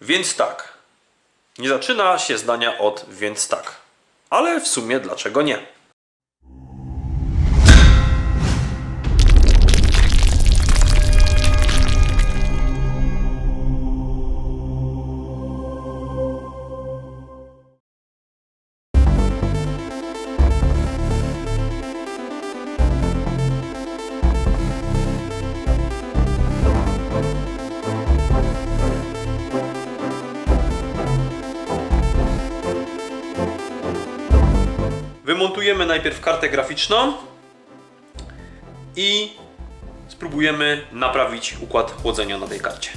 Więc tak. Nie zaczyna się zdania od więc tak. Ale w sumie dlaczego nie? Wymontujemy najpierw kartę graficzną i spróbujemy naprawić układ chłodzenia na tej karcie.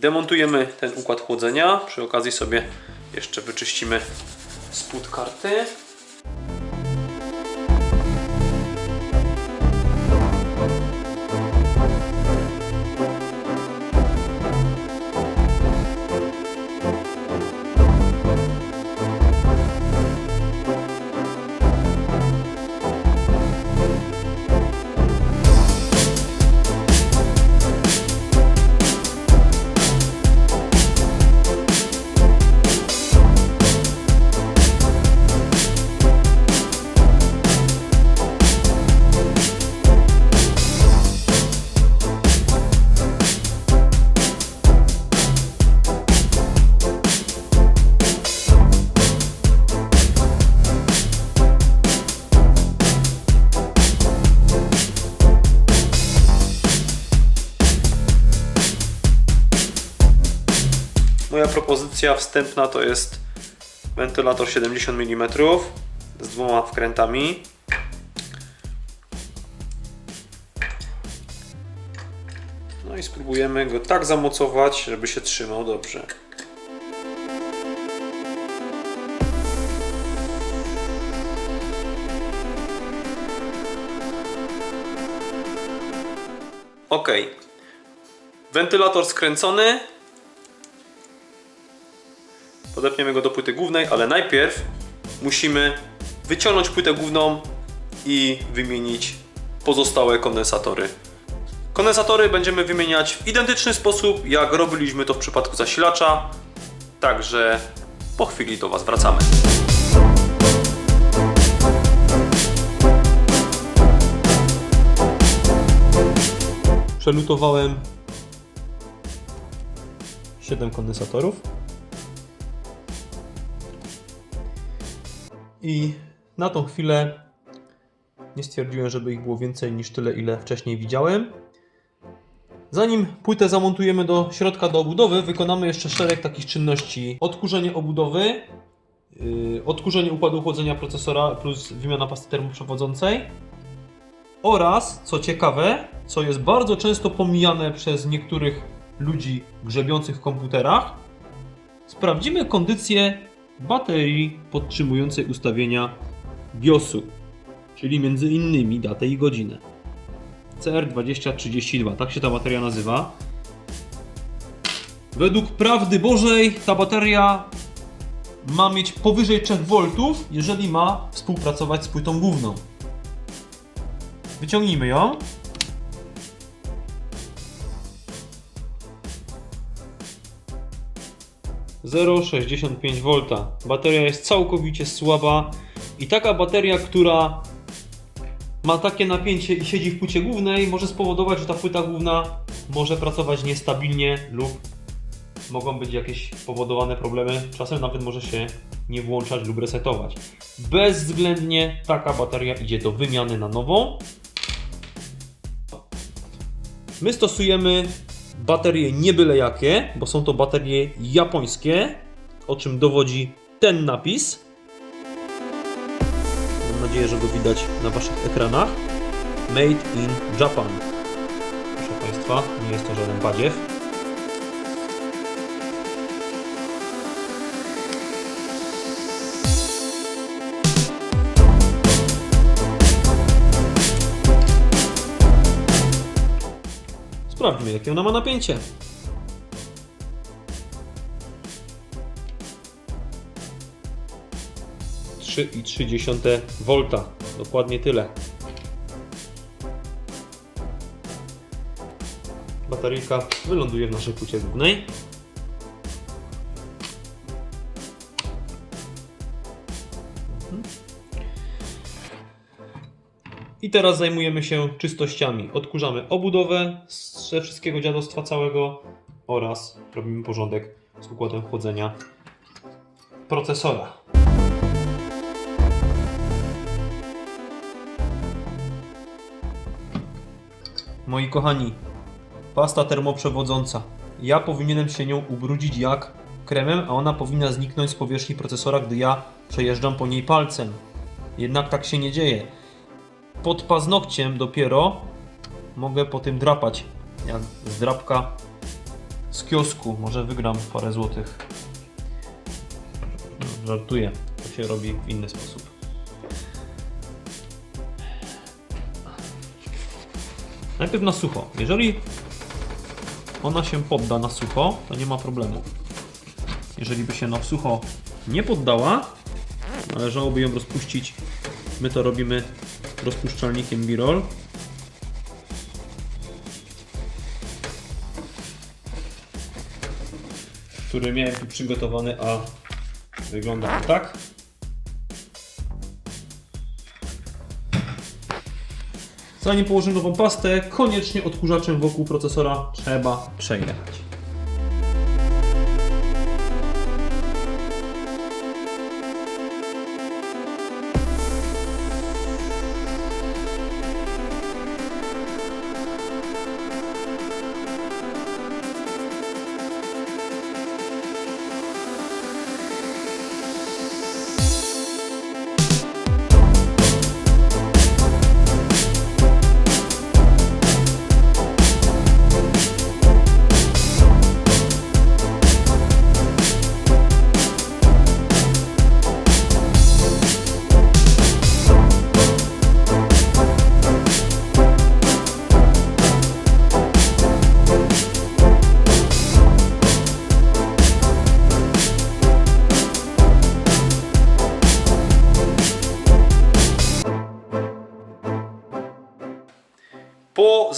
Demontujemy ten układ chłodzenia. Przy okazji sobie jeszcze wyczyścimy spód karty. Propozycja wstępna to jest wentylator 70 mm z dwoma wkrętami. No i spróbujemy go tak zamocować, żeby się trzymał dobrze. Ok. Wentylator skręcony, Podepniemy go do płyty głównej, ale najpierw musimy wyciągnąć płytę główną i wymienić pozostałe kondensatory. Kondensatory będziemy wymieniać w identyczny sposób, jak robiliśmy to w przypadku zasilacza. Także po chwili do Was wracamy. Przelutowałem 7 kondensatorów. I na tą chwilę nie stwierdziłem, żeby ich było więcej niż tyle, ile wcześniej widziałem. Zanim płytę zamontujemy do środka do obudowy, wykonamy jeszcze szereg takich czynności. Odkurzenie obudowy, yy, odkurzenie układu chłodzenia procesora plus wymiana pasty termoprzewodzącej oraz, co ciekawe, co jest bardzo często pomijane przez niektórych ludzi grzebiących w komputerach, sprawdzimy kondycję baterii podtrzymującej ustawienia BIOSu, czyli między innymi datę i godzinę. CR2032, tak się ta bateria nazywa. Według prawdy Bożej ta bateria ma mieć powyżej 3V, jeżeli ma współpracować z płytą główną. Wyciągnijmy ją. Zero 0,65 V. Bateria jest całkowicie słaba i taka bateria, która ma takie napięcie i siedzi w płycie głównej, może spowodować, że ta płyta główna może pracować niestabilnie lub mogą być jakieś powodowane problemy. Czasem nawet może się nie włączać lub resetować. Bezwzględnie taka bateria idzie do wymiany na nową. My stosujemy baterie nie byle jakie, bo są to baterie japońskie, o czym dowodzi ten napis. Mam nadzieję, że go widać na Waszych ekranach. Made in Japan. Proszę Państwa, nie jest to żaden badziew. Sprawdźmy, jakie ona ma napięcie. I trzy dziesiąte volta. Dokładnie tyle. Bateryjka wyląduje w naszej płycie głównej. I teraz zajmujemy się czystościami. Odkurzamy obudowę ze wszystkiego dziadostwa całego oraz robimy porządek z układem chłodzenia procesora. Moi kochani, pasta termoprzewodząca. Ja powinienem się nią ubrudzić jak kremem, a ona powinna zniknąć z powierzchni procesora, gdy ja przejeżdżam po niej palcem. Jednak tak się nie dzieje pod paznokciem dopiero mogę po tym drapać. Jak z z kiosku. Może wygram parę złotych. Żartuję. To się robi w inny sposób. Najpierw na sucho. Jeżeli ona się podda na sucho, to nie ma problemu. Jeżeli by się na sucho nie poddała, należałoby ją rozpuścić. My to robimy rozpuszczalnikiem Birol. Który miałem tu przygotowany, a wygląda tak. Zanim położymy nową pastę, koniecznie odkurzaczem wokół procesora trzeba przejechać.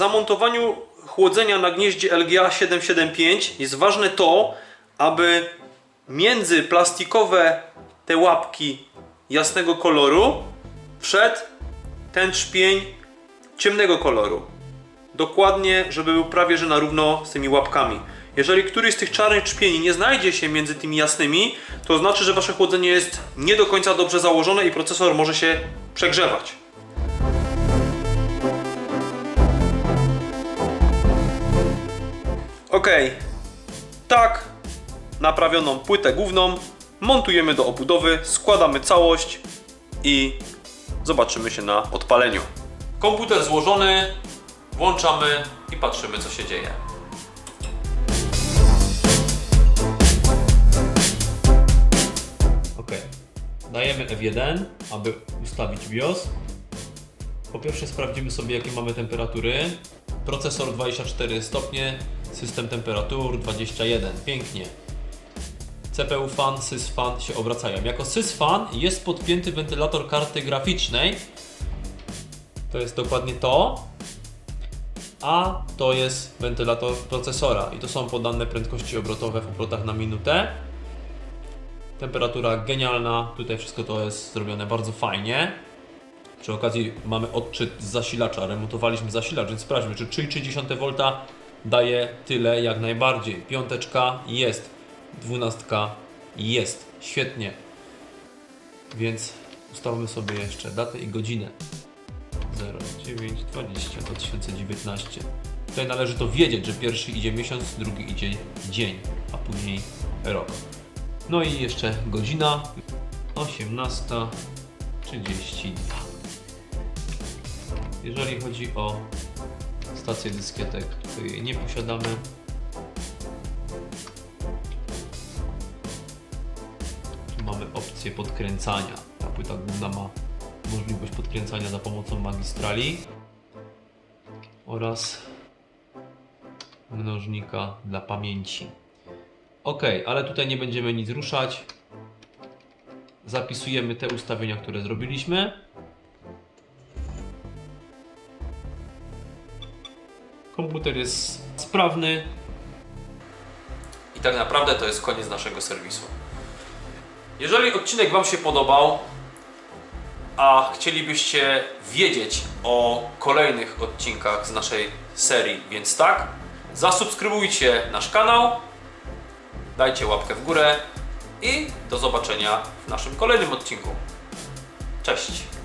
Zamontowaniu chłodzenia na gnieździe LGA 775 jest ważne to, aby między plastikowe te łapki jasnego koloru wszedł ten trzpień ciemnego koloru. Dokładnie, żeby był prawie że na równo z tymi łapkami. Jeżeli któryś z tych czarnych trzpieni nie znajdzie się między tymi jasnymi, to znaczy, że wasze chłodzenie jest nie do końca dobrze założone i procesor może się przegrzewać. Ok, tak, naprawioną płytę główną montujemy do obudowy, składamy całość i zobaczymy się na odpaleniu. Komputer złożony, włączamy i patrzymy co się dzieje. Ok, dajemy F1, aby ustawić BIOS. Po pierwsze sprawdzimy sobie jakie mamy temperatury. Procesor 24 stopnie, system temperatur 21. Pięknie. CPU fan, sys fan się obracają. Jako sys fan jest podpięty wentylator karty graficznej. To jest dokładnie to. A to jest wentylator procesora. I to są podane prędkości obrotowe w obrotach na minutę. Temperatura genialna. Tutaj wszystko to jest zrobione bardzo fajnie. Przy okazji mamy odczyt z zasilacza. Remontowaliśmy zasilacz, więc sprawdźmy, czy 3,3 V daje tyle jak najbardziej. Piąteczka jest, dwunastka jest. Świetnie. Więc ustalmy sobie jeszcze datę i godzinę. 0920 2019. Tutaj należy to wiedzieć, że pierwszy idzie miesiąc, drugi idzie dzień, a później rok. No i jeszcze godzina 18.32. Jeżeli chodzi o stację dyskietek, to jej nie posiadamy. Tu mamy opcję podkręcania. Ta płyta główna ma możliwość podkręcania za pomocą magistrali oraz mnożnika dla pamięci. Ok, ale tutaj nie będziemy nic ruszać. Zapisujemy te ustawienia, które zrobiliśmy. Komputer jest sprawny. I tak naprawdę to jest koniec naszego serwisu. Jeżeli odcinek Wam się podobał, a chcielibyście wiedzieć o kolejnych odcinkach z naszej serii, więc tak, zasubskrybujcie nasz kanał, dajcie łapkę w górę i do zobaczenia w naszym kolejnym odcinku. Cześć!